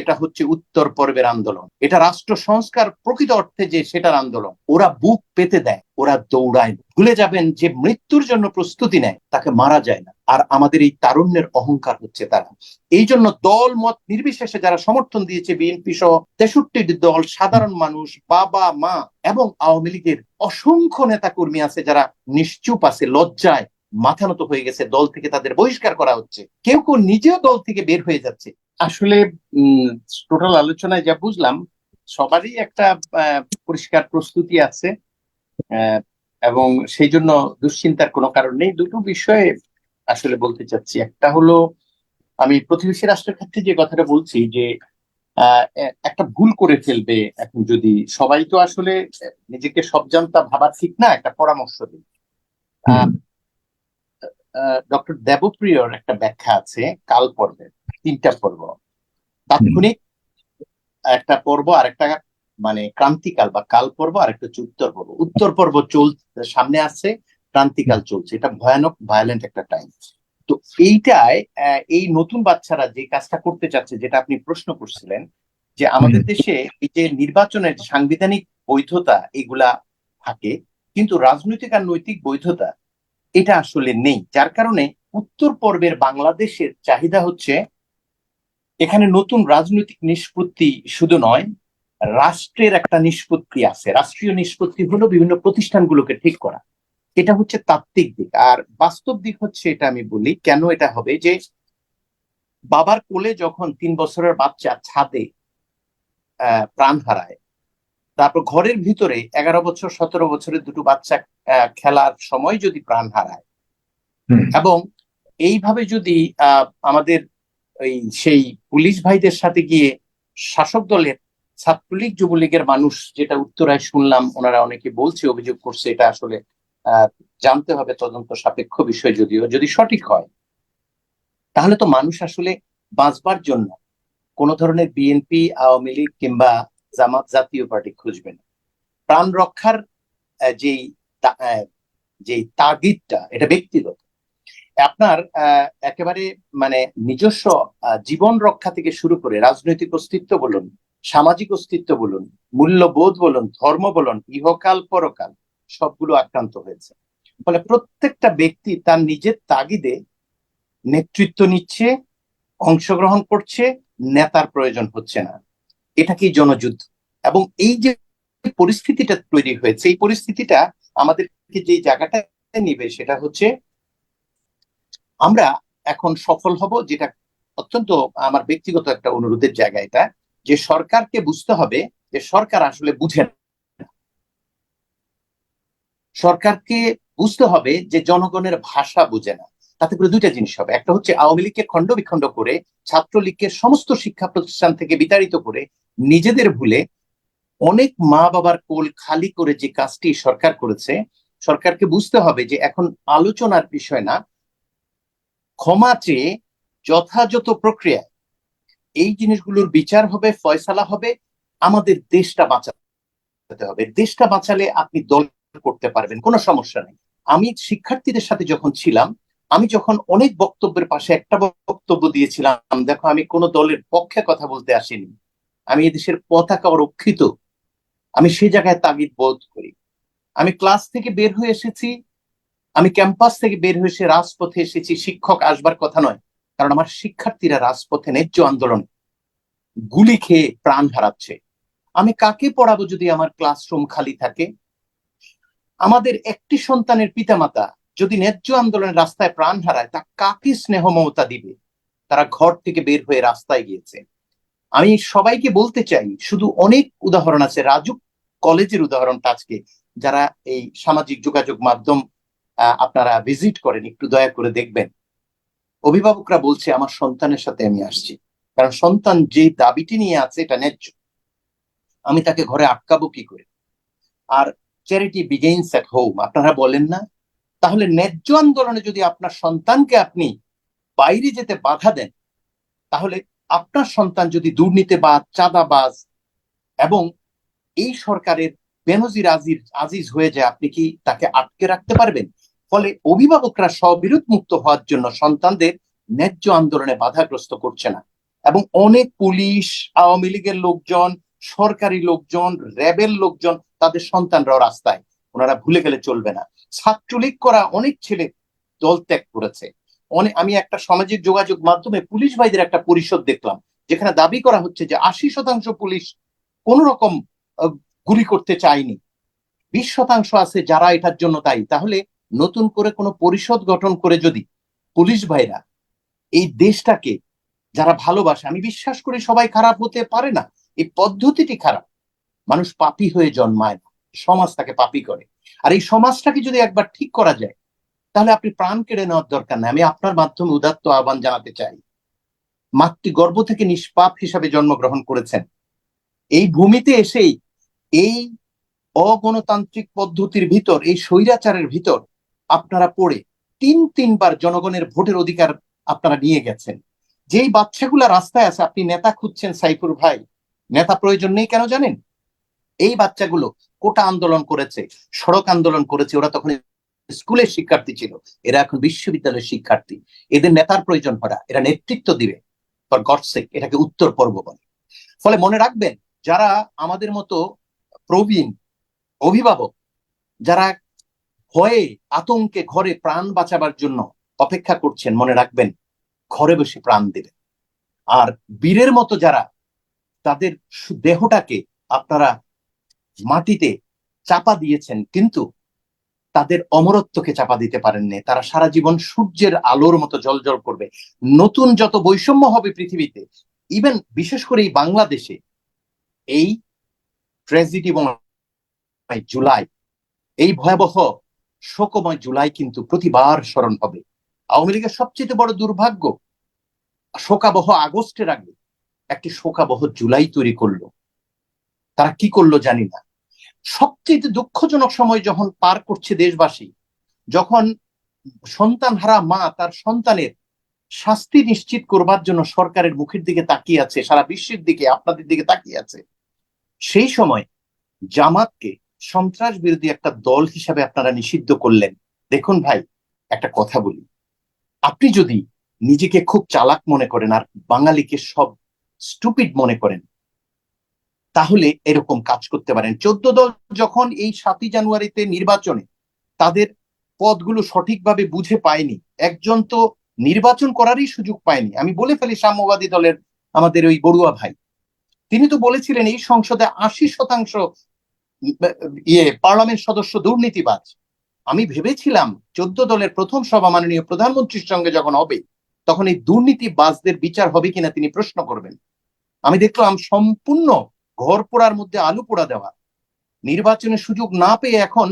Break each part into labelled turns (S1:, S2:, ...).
S1: এটা হচ্ছে উত্তর পর্বের আন্দোলন। এটা রাষ্ট্র সংস্কার প্রকৃত অর্থে যে সেটার আন্দোলন। ওরা বুক পেতে দেয়, ওরা দৌড়ায় ভুলে যাবেন যে মৃত্যুর জন্য প্রস্তুতি নেয়, তাকে মারা যায় না। আর আমাদের এই তারুণ্যের অহংকার হচ্ছে তারা। এই জন্য দল মত নির্বিশেষে যারা সমর্থন দিয়েছে বিএনপি সহ তেষট্টি দল, সাধারণ মানুষ, বাবা, মা এবং আওয়ামী লীগের অসংখ্য নেতা কর্মী আছে যারা নিশ্চুপ আছে, লজ্জায় মাথা নত হয়ে গেছে। দল থেকে তাদের বহিষ্কার করা হচ্ছে। কেউ কেউ নিজেও দল থেকে বের হয়ে যাচ্ছে। আসলে টোটাল আলোচনায় যা বুঝলাম সবারই একটা পরিষ্কার প্রস্তুতি আছে এবং সেই জন্য দুশ্চিন্তার কোনো কারণ নেই। দুটো বিষয়ে আসলে বলতে চাচ্ছি। একটা হলো আমি প্রতিবেশী রাষ্ট্রের ক্ষেত্রে যে কথাটা বলছি যে আহ, একটা ভুল করে ফেলবে এখন যদি। সবাই তো আসলে নিজেকে সব জানতা ভাবা ঠিক না একটা পরামর্শ দিই। ডক্টর দেবপ্রিয়র একটা ব্যাখ্যা আছে কাল পর্বের তিনটা পর্ব। তাৎক্ষণিক একটা পর্ব আর একটা মানে ক্রান্তিকাল বা কাল পর্ব আর একটা হচ্ছে উত্তর পর্ব। উত্তর পর্ব চল সামনে আসছে ক্রান্তিকাল চলছে। এটা ভয়ানক ভায়োলেন্ট একটা টাইম তো এইটায় আহ, এই নতুন বাচ্চারা যে কাজটা করতে চাচ্ছে যেটা আপনি প্রশ্ন করছিলেন যে আমাদের দেশে এই যে নির্বাচনের সাংবিধানিক বৈধতা এগুলা থাকে কিন্তু রাজনৈতিক আর নৈতিক বৈধতা এটা আসলে নেই। যার কারণে উত্তর পর্বের বাংলাদেশের চাহিদা হচ্ছে এখানে নতুন রাজনৈতিক নিষ্পত্তি শুধু নয় রাষ্ট্রের একটা নিষ্পত্তি আছে। রাষ্ট্রীয় নিষ্পত্তি হলো বিভিন্ন প্রতিষ্ঠানগুলোকে ঠিক করা। এটা হচ্ছে তাত্ত্বিক দিক। আর বাস্তব দিক হচ্ছে এটা আমি বলি কেন এটা হবে যে বাবার কোলে যখন তিন বছরের বাচ্চা ছাদে আহ, প্রাণ হারায় তারপর ঘরের ভিতরে এগারো বছর সতেরো বছরের দুটো বাচ্চা আহ, খেলার সময় যদি প্রাণ হারায় এবং এইভাবে যদি আহ, আমাদের এই সেই পুলিশ ভাইদের সাথে গিয়ে শাসক দলের ছাত্রলীগ যুবলীগের মানুষ যেটা উত্তরায় শুনলাম, ওনারা অনেকে বলছে, অভিযোগ করছে, এটা আসলে জানতে হবে তদন্ত সাপেক্ষ বিষয় যদিও, যদি সঠিক হয়। তাহলে তো মানুষ আসলে বাঁচবার জন্য কোন ধরনের বিএনপি, আওয়ামী লীগ কিংবা জামাত জাতীয় পার্টি খুঁজবে না। প্রাণ রক্ষার যেই যেই তাগিদটা, এটা ব্যক্তিগত। আপনার একেবারে মানে নিজস্ব জীবন রক্ষা থেকে শুরু করে রাজনৈতিক অস্তিত্ব বলুন, সামাজিক অস্তিত্ব বলুন, মূল্যবোধ বলুন, ধর্ম বলুন, ইহকাল পরকাল সবগুলো আক্রান্ত হয়েছে। ফলে প্রত্যেকটা ব্যক্তি তার নিজের তাগিদে নেতৃত্ব নিচ্ছে, অংশগ্রহণ করছে, নেতার প্রয়োজন হচ্ছে না। এটা কি জনযুদ্ধ। এবং এই যে পরিস্থিতিটা তৈরি হয়েছে, এই পরিস্থিতিটা আমাদেরকে যে জায়গাটা নিবে সেটা হচ্ছে আমরা এখন সফল হব যেটা অত্যন্ত আমার ব্যক্তিগত একটা অনুরোধের জায়গা এটা, যে সরকারকে বুঝতে হবে যে সরকার আসলে বুঝে সরকারকে বুঝতে হবে যে জনগণের ভাষা বুঝে না। তাতে করে দুইটা জিনিস হবে। একটা হচ্ছে আওয়ামী লীগকে খণ্ড বিখণ্ড করে ছাত্রলীগকে সমস্ত শিক্ষা প্রতিষ্ঠান থেকে বিতাড়িত করে নিজেদের ভুলে অনেক মা বাবার কোল খালি করে যে কাজটি সরকার করেছে, সরকারকে বুঝতে হবে যে এখন আলোচনার বিষয় না ক্ষমা চেয়ে যথাযথ প্রক্রিয়ায় এই জিনিসগুলোর বিচার হবে, ফয়সালা হবে, আমাদের দেশটা বাঁচাতে হবে। দেশটা বাঁচালে আপনি দল করতে পারবেন, কোনো সমস্যা নেই। আমি শিক্ষার্থীদের সাথে যখন ছিলাম, আমি যখন অনেক বক্তব্যের পাশে একটা বক্তব্য দিয়েছিলাম, দেখো আমি কোনো দলের পক্ষে কথা বলতে আসিনি, আমি এদেশের পতাকা রক্ষিত, আমি সে জায়গায় তাগিদ বোধ করি। আমি ক্লাস থেকে বের হয়ে এসেছি আমি ক্যাম্পাস থেকে বের হয়ে রাজপথে এসেছি, শিক্ষক আসবার কথা নয়, কারণ আমার শিক্ষার্থীরা রাজপথে ন্যায্য আন্দোলন গুলি খেয়ে প্রাণ হারাচ্ছে। আমি কাকে পড়াবো যদি আমার ক্লাসরুম খালি থাকে? আমাদের একটি সন্তানের পিতামাতা যদি ন্যায্য আন্দোলনের রাস্তায় প্রাণ হারায়, তা কাকে স্নেহ মমতা দিবে? তারা ঘর থেকে বের হয়ে রাস্তায় গিয়েছে। আমি সবাইকে বলতে চাই, শুধু অনেক উদাহরণ আছে, রাজুক কলেজের উদাহরণটা আজকে, যারা এই সামাজিক যোগাযোগ মাধ্যম আপনারা ভিজিট করেন, একটু দয়া করে দেখবেন। অভিভাবকরা বলছে, আমার সন্তানের সাথে আমি আসছি। কারণ সন্তান যে দাবিটি নিয়ে আছে, এটা ন্যায্য। আমি তাকে ঘরে আটকাবো কি করে? আর চ্যারিটি বিগেইনস এট হোম আপনারা বলেন না? তাহলে ন্যায্য আন্দোলনে যদি আপনার সন্তানকে আপনি বাইরে যেতে বাধা দেন, তাহলে আপনার সন্তান যদি দুর্নীতি দুর্নীতিবাজ, চাঁদাবাজ এবং এই সরকারের বেনজির আজির আজিজ হয়ে যায়, আপনি কি তাকে আটকে রাখতে পারবেন? ফলে অভিভাবকরা স্ববিরোধ মুক্ত হওয়ার জন্য সন্তানদের ন্যায্য আন্দোলনে বাধাগ্রস্ত করছে না। এবং অনেক পুলিশ, আওয়ামী লীগের লোকজন, সরকারি লোকজন, র্যাবের লোকজন, তাদের সন্তানরাও রাস্তায়। ওনারা ভুলে গেলে চলবে না। ছাত্রলীগ করা অনেক ছেলে দল ত্যাগ করেছে। অনেক আমি একটা সামাজিক যোগাযোগ মাধ্যমে পুলিশ ভাইদের একটা পরিষদ দেখলাম, যেখানে দাবি করা হচ্ছে যে আশি শতাংশ পুলিশ কোন রকম গুলি করতে চায়নি। বিশ শতাংশ আছে যারা এটার জন্য দায়ী। তাহলে নতুন করে কোনো পরিষদ গঠন করে যদি পুলিশ ভাইরা এই দেশটাকে যারা ভালোবাসে, আমি বিশ্বাস করি সবাই খারাপ হতে পারে না, এই পদ্ধতিটি খারাপ। মানুষ পাপী হয়ে জন্মায় না, সমাজ তাকে পাপী করে। আর এই সমাজটাকে যদি একবার ঠিক করা যায়, তাহলে আপনি প্রাণ কেড়ে নেওয়ার দরকার নেই। আমি আপনার মাধ্যমে উদাত্ত আহ্বান জানাতে চাই। মাতৃ গর্ভ থেকে নিষ্পাপ হিসাবে জন্মগ্রহণ করেছেন। এই ভূমিতে এসেই এই অগণতান্ত্রিক পদ্ধতির ভিতর, এই স্বৈরাচারের ভিতর আপনারা পড়ে তিন তিনবার জনগণের ভোটের অধিকার আপনারা নিয়ে গেছেন। যেই বাচ্চাগুলা রাস্তায় আছে, আপনি নেতা খুঁজছেন সাইফুর ভাই, নেতা প্রয়োজন নেই কেন জানেন? এই বাচ্চাগুলো কোটা আন্দোলন করেছে, সড়ক আন্দোলন করেছে, ওরা তখন স্কুলের শিক্ষার্থী ছিল, এরা এখন বিশ্ববিদ্যালয়ের শিক্ষার্থী। এদের নেতার প্রয়োজন পড়া, এরা নেতৃত্ব দিবে, ফর এটাকে উত্তর পর্ব বলে। ফলে মনে রাখবেন, যারা আমাদের মতো প্রবীণ, অভিভাবক, যারা ভয়ে আতঙ্কে ঘরে প্রাণ বাঁচাবার জন্য অপেক্ষা করছেন, মনে রাখবেন, ঘরে বসে প্রাণ দেবেন। আর বীরের মতো যারা, তাদের দেহটাকে আপনারা মাটিতে চাপা দিয়েছেন, কিন্তু তাদের অমরত্বকে চাপা দিতে পারেননি। তারা সারা জীবন সূর্যের আলোর মতো জলজল করবে। নতুন যত বৈষম্য হবে পৃথিবীতে ইভেন বিশেষ করে এই বাংলাদেশে, এই ট্র্যাজেডি জুলাই, এই ভয়াবহ শোকময় জুলাই কিন্তু প্রতিবার স্মরণ হবে। আওয়ামী লীগের সবচেয়ে বড় দুর্ভাগ্য, শোকাবহ আগস্টের আগে একটি শোকাবহ জুলাই তৈরি করল। তারা কি করল জানি না। সবচেয়ে দুঃখজনক সময় যখন পার করছে দেশবাসী, যখন সন্তান হারা মা তার সন্তানের শাস্তি নিশ্চিত করবার জন্য সরকারের মুখের দিকে তাকিয়ে আছে, সারা বিশ্বের দিকে, আপনাদের দিকে তাকিয়ে আছে, সেই সময় জামাতকে সন্ত্রাস বিরোধী একটা দল হিসাবে আপনারা নিষিদ্ধ করলেন। দেখুন ভাই, একটা কথা বলি। আপনি যদি নিজেকে খুব চালাক মনে করেন আর বাঙালিকে সব স্টুপিড মনে করেন, তাহলে এরকম কাজ করতে পারেন। চোদ্দ দল যখন এই সাতই জানুয়ারিতে নির্বাচনে তাদের পদগুলো সঠিকভাবে বুঝে পায়নি, একজন তো নির্বাচন করারই সুযোগ পায়নি। আমি বলে ফেলি, সাম্যবাদী দলের আমাদের ওই বড়ুয়া ভাই। তিনি তো বলেছিলেন এই সংসদে আশি শতাংশ ইয়ে পার্লামেন্ট সদস্য দুর্নীতিবাজ। আমি ভেবেছিলাম চোদ্দ দলের প্রথম সভা মাননীয় প্রধানমন্ত্রীর সঙ্গে যখন হবে, তখন এই দুর্নীতিবাজদের বিচার হবে কিনা তিনি প্রশ্ন করবেন। আমি দেখলাম সম্পূর্ণ ঘর পোড়ার মধ্যে আলু পোড়া দেওয়া। নির্বাচনের সুযোগ না পেয়ে এখন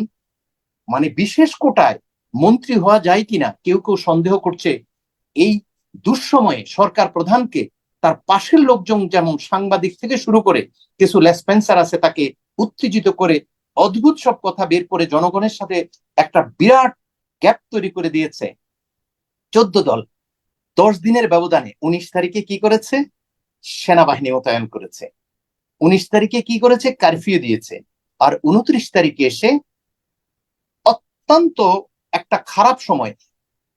S1: মানে বিশেষ কোটায় মন্ত্রী হওয়া যায় কিনা, কেউ কেউ সন্দেহ করছে, এই দুঃসময়ে সরকার প্রধানকে তার পাশের লোকজন যেমন সাংবাদিক থেকে শুরু করে কিছু লেসপেন্সার আছে তাকে উত্তেজিত করে অদ্ভুত সব কথা বের করে জনগণের সাথে একটা বিরাট গ্যাপ তৈরি করে দিয়েছে। চোদ্দ দল। দশ দিনের ব্যবধানে উনিশ তারিখে কি করেছে? সেনাবাহিনী মোতায়েন করেছে। উনিশ তারিখে কি করেছে? কারফিউ দিয়েছে। আর উনত্রিশ তারিখে এসে অত্যন্ত একটা খারাপ সময়,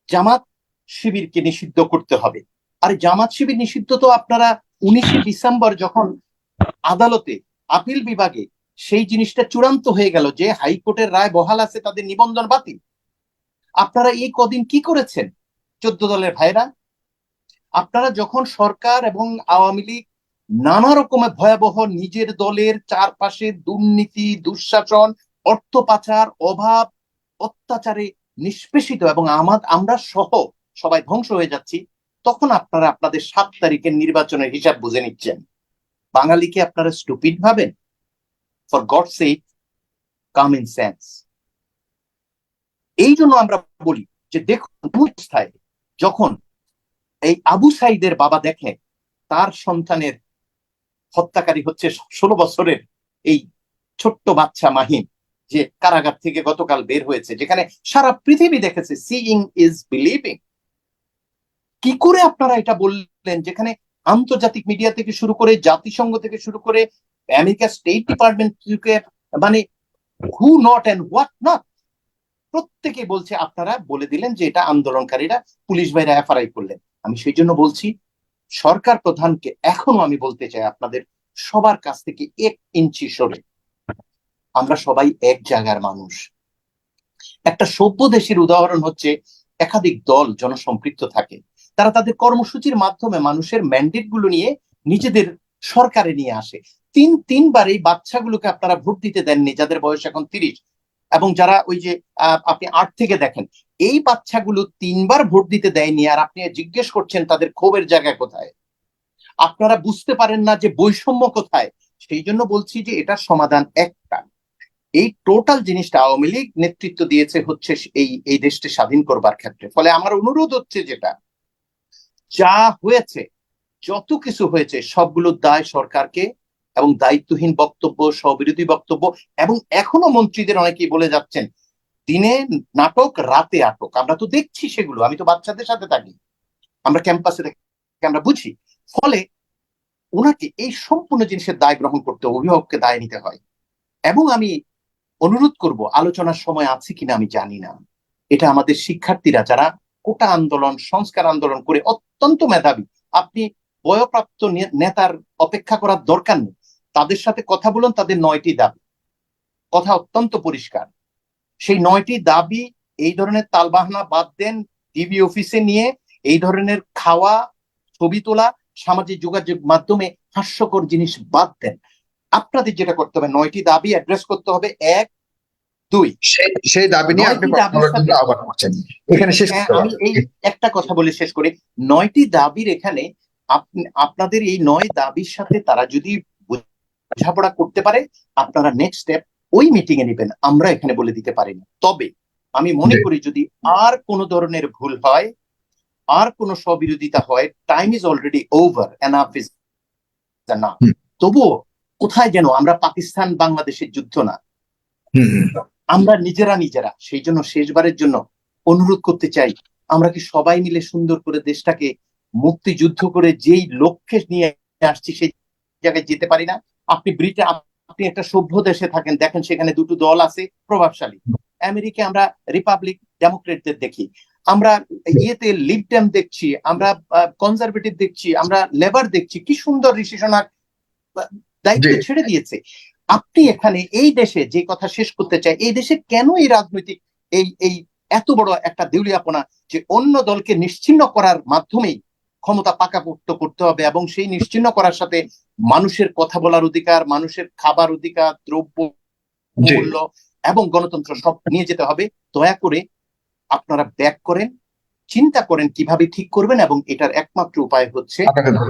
S1: জামাত শিবিরকে নিষিদ্ধ করতে হবে। আর জামাত শিবির নিষিদ্ধ তো আপনারা উনিশে ডিসেম্বর যখন আদালতে, আপিল বিভাগে সেই জিনিসটা চূড়ান্ত হয়ে গেল যে হাইকোর্টের রায় বহাল আছে, তাদের নিবন্ধন বাতিল। আপনারা এই কদিন কি করেছেন, চোদ্দ দলের ভাইরা আপনারা যখন সরকার এবং আওয়ামী লীগ নানা রকমের ভয়াবহ নিজের দলের চারপাশে দুর্নীতি, দুঃশাসন, অর্থ পাচার, অভাব, অত্যাচারে নিষ্পেষিত এবং আমার আমরা সহ সবাই ধ্বংস হয়ে যাচ্ছি, তখন আপনারা আপনাদের সাত তারিখের নির্বাচনের হিসাব বুঝে নিচ্ছেন। বাঙালিকে আপনারা স্টুপিড ভাবেন? For God sake common sense এই জন্য আমরা বলি যে দেখুন যখন এই আবু সাইদের বাবা দেখে তার সন্তানের হত্যাকারী হচ্ছে ষোলো বছরের এই ছোট্ট বাচ্চা মাহিম, যে কারাগার থেকে গতকাল বের হয়েছে, যেখানে সারা পৃথিবী দেখেছে সিইং ইজ বিলিভিং কি করে আপনারা এটা বললেন? যেখানে আন্তর্জাতিক মিডিয়া থেকে শুরু করে জাতিসংঘ থেকে শুরু করে আমেরিকা স্টেট ডিপার্টমেন্ট মানে who not and what not প্রত্যেকে বলছে, আপনারা বলে দিলেন যে এটা আন্দোলনকারীরা, পুলিশ ভাইরা এফআরআই করলেন। আমি সেই জন্য বলছি, সরকার প্রধানকে এখনও আমি বলতে চাই, আপনাদের সবার কাছ থেকে এক ইঞ্চি সরে। আমরা সবাই এক জায়গার মানুষ। একটা সভ্য দেশের উদাহরণ হচ্ছে, একাধিক দল জনসম্পৃক্ত থাকে। তারা তাদের কর্মসূচির মাধ্যমে মানুষের ম্যান্ডেটগুলো নিয়ে নিজেদের সরকারে নিয়ে আসে। তিন তিনবার এই বাচ্চাগুলোকে আপনারা ভোট দিতে দেননি, যাদের বয়স এখন তিরিশ। এবং যারা ওই যে আপনি আট থেকে দেখেন, এই বাচ্চাগুলো তিনবার ভোট দিতে দেয়নি আর আপনি জিজ্ঞেস করছেন তাদের ক্ষোভের জায়গা কোথায়? আপনারা বুঝতে পারেন না যে বৈষম্য কোথায়। সেই জন্য বলছি যে এটার সমাধান একটা। এই টোটাল জিনিসটা আওয়ামী লীগ নেতৃত্ব দিয়েছে হচ্ছে এই এই দেশকে স্বাধীন করবার ক্ষেত্রে। ফলে আমার অনুরোধ হচ্ছে যেটা, যা হয়েছে যত কিছু হয়েছে, সবগুলো দায় সরকারকে এবং দায়িত্বহীন বক্তব্য স্ববিরোধী বক্তব্য এবং এখনও মন্ত্রীদের অনেকেই বলে যাচ্ছেন, দিনে নাটক, রাতে আটক। আমরা তো দেখছি সেগুলো, আমি তো বাচ্চাদের সাথে থাকি। আমরা ক্যাম্পাসে আমরা বুঝি। ফলে ওনাকে এই সম্পূর্ণ জিনিসের দায় গ্রহণ করতে, অভিভাবককে দায় নিতে হয়। এবং আমি অনুরোধ করব, আলোচনার সময় আছে কিনা আমি জানি না। এটা আমাদের শিক্ষার্থীরা, যারা কোটা আন্দোলন, সংস্কার আন্দোলন করে অত্যন্ত মেধাবী, আপনি বয়প্রাপ্ত নেতার অপেক্ষা করার দরকার নেই। তাদের সাথে কথা বলুন তাদের নয়টি দাবি। কথা অত্যন্ত পরিষ্কার। সেই নয়টি দাবি এই ধরনের তালবাহানা বাদ দেন ডিবি অফিসে নিয়ে এই ধরনের খাওয়া ছবি তোলা সামাজিক যোগাযোগ মাধ্যমে হাস্যকর জিনিস বাদ দেন। আপনাদের যেটা করতে হবে নয়টি দাবি অ্যাড্রেস করতে হবে। এক দুই।
S2: সেই দাবি নিয়ে আপনি এখানে শেষ
S1: হ্যাঁ, আমি এই একটা কথা বলে শেষ করি। নয়টি দাবির এখানে আপনি- আপনাদের এই নয় দাবির সাথে তারা যদি বোঝাপড়া করতে পারে আপনারা নেক্সট স্টেপ ওই মিটিং এ নেবেন। আমরা এখানে বলে দিতে পারি না তবে আমি মনে করি যদি আর কোন ধরনের ভুল হয় আর কোন স্ববিরোধিতা হয় time is already over enough is না। তবুও কোথায় যেন আমরা পাকিস্তান বাংলাদেশের যুদ্ধ না। আমরা নিজেরা নিজেরা সেই জন্য শেষবারের জন্য অনুরোধ করতে চাই আমরা কি সবাই মিলে সুন্দর করে দেশটাকে মুক্তিযুদ্ধ করে যেই লক্ষ্যে নিয়ে আসছি সেই জায়গায় যেতে পারি না। আপনি ব্রিটেন আপনি একটা সভ্য দেশে থাকেন দেখেন সেখানে দুটো দল আছে প্রভাবশালী। আমেরিকা আমরা রিপাবলিক ডেমোক্রেটদের দেখি। আমরা ইয়েতে লিবডেম দেখছি আমরা কনজারভেটিভ দেখছি আমরা লেবার দেখছি। কি সুন্দর ঋষি দায়িত্ব ছেড়ে দিয়েছে। আপনি এখানে এই দেশে যে কথা শেষ করতে চাই এই দেশে কেন এই রাজনৈতিক এই এই এত বড় একটা দেউলিয়াপনা যে অন্য দলকে নিশ্চিন্ন করার মাধ্যমেই ক্ষমতা পাকাপোক্ত করতে হবে এবং সেই নিশ্চিন্ন করার সাথে মানুষের কথা বলার অধিকার মানুষের খাবার অধিকার দ্রব্য মূল্য এবং গণতন্ত্র সব নিয়ে যেতে হবে। দয়া করে আপনারা ব্যাক করেন চিন্তা করেন কীভাবে ঠিক করবেন এবং এটার একমাত্র উপায় হচ্ছে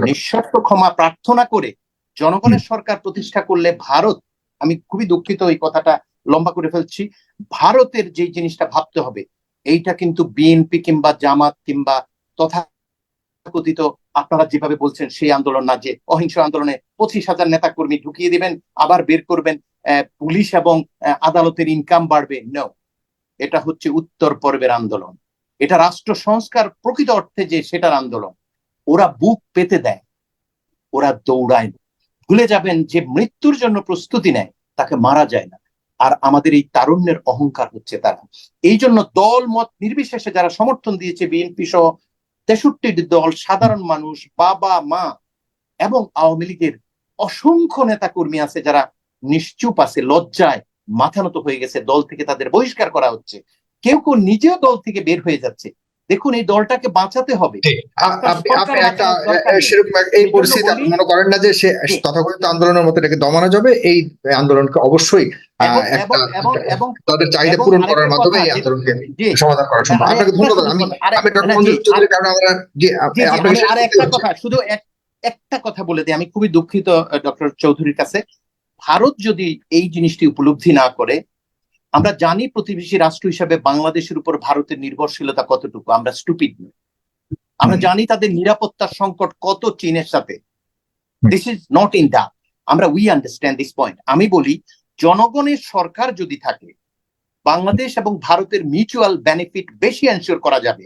S1: নিঃস্বার্থ ক্ষমা প্রার্থনা করে জনগণের সরকার প্রতিষ্ঠা করলে ভারত আমি খুবই দুঃখিত এই কথাটা লম্বা করে ফেলছি ভারতের যে জিনিসটা ভাবতে হবে এইটা কিন্তু বিএনপি কিংবা জামাত কিংবা তথা কথিত, আপনারা যেভাবে বলছেন সেই আন্দোলন না, যে অহিংস আন্দোলনে পঁচিশ হাজার নেতা কর্মী ঢুকিয়ে দিবেন, আবার বের করবেন পুলিশ এবং আদালতের ইনকাম বাড়বে। নো এটা হচ্ছে উত্তর পর্বের আন্দোলন। এটা রাষ্ট্র সংস্কার প্রকৃত অর্থে যে সেটার আন্দোলন। ওরা বুক পেতে দেয়। ওরা দৌড়ায়। না। ভুলে যাবেন যে মৃত্যুর জন্য প্রস্তুতি নেয়, তাকে মারা যায় না। আর আমাদের এই তারুণ্যের অহংকার হচ্ছে তারা। এই জন্য দল মত নির্বিশেষে যারা সমর্থন দিয়েছে, বিএনপি সহ তেষট্টি দল সাধারণ মানুষ, বাবা, মা এবং আওয়ামী লীগের অসংখ্য নেতা কর্মী আছে যারা নিশ্চুপ আছে, লজ্জায় মাথা নত হয়ে গেছে, দল থেকে তাদের বহিষ্কার করা হচ্ছে। কেউ কেউ নিজেও দল থেকে বের হয়ে যাচ্ছে। দেখুন এই দলটাকে বাঁচাতে হবে।
S2: আপনি একটা। সেরকম এই পরিস্থিতি আপনি মনে করেন না যে সে। তথাকথিত আন্দোলনের মতো এটাকে দমানো যাবে এই আন্দোলনকে অবশ্যই তাদের চাহিদা পূরণ করার মাধ্যমে এই
S1: যে-
S2: আন্দোলনকে সমাধান করা সম্ভব। আপনাকে ধন্যবাদ। আমি আমি ডক্টর মঞ্জুর চৌধুরীর কারণে আমরা জি, আপনাকে
S1: আর একটা কথা শুধু এক একটা কথা বলে দিই। আমি খুবই দুঃখিত ডক্টর চৌধুরীর কাছে। ভারত যদি এই জিনিসটি উপলব্ধি না করে আমরা জানি প্রতিবেশী রাষ্ট্র হিসাবে বাংলাদেশের উপর ভারতের নির্ভরশীলতা কতটুকু আমরা স্টুপিড নই। আমরা জানি তাদের নিরাপত্তার সংকট কত চীনের সাথে। This is not in the আমরা উই আন্ডারস্ট্যান্ড দিস পয়েন্ট আমি বলি জনগণের সরকার যদি থাকে বাংলাদেশ এবং ভারতের মিউচুয়াল বেনিফিট বেশি এনশিওর করা যাবে।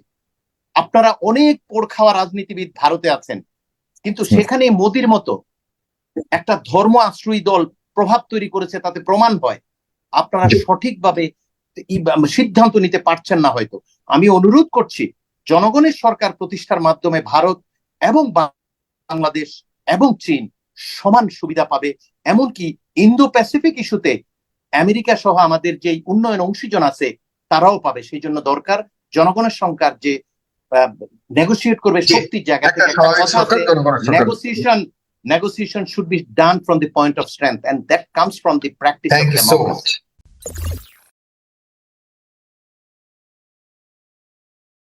S1: আপনারা অনেক পোড় খাওয়া রাজনীতিবিদ ভারতে আছেন কিন্তু সেখানে মোদির মতো একটা ধর্ম আশ্রয়ী দল প্রভাব তৈরি করেছে তাতে প্রমাণ হয়। আপনারা সঠিকভাবে সিদ্ধান্ত নিতে পারছেন না হয়তো। আমি অনুরোধ করছি জনগণের সরকার প্রতিষ্ঠার মাধ্যমে ভারত এবং বাংলাদেশ এবং চীন সমান সুবিধা পাবে। এমনকি ইন্দো প্যাসিফিক ইস্যুতে আমেরিকা সহ আমাদের যে উন্নয়ন অংশীজন আছে তারাও পাবে। সেই জন্য দরকার জনগণের সংখ্যার যে নেগোসিয়েট করবে শক্তির জায়গা থেকে।
S2: সরকার
S1: negotiation should be done from the point of strength, and that comes from the practice.
S2: Thank you
S1: so
S2: much.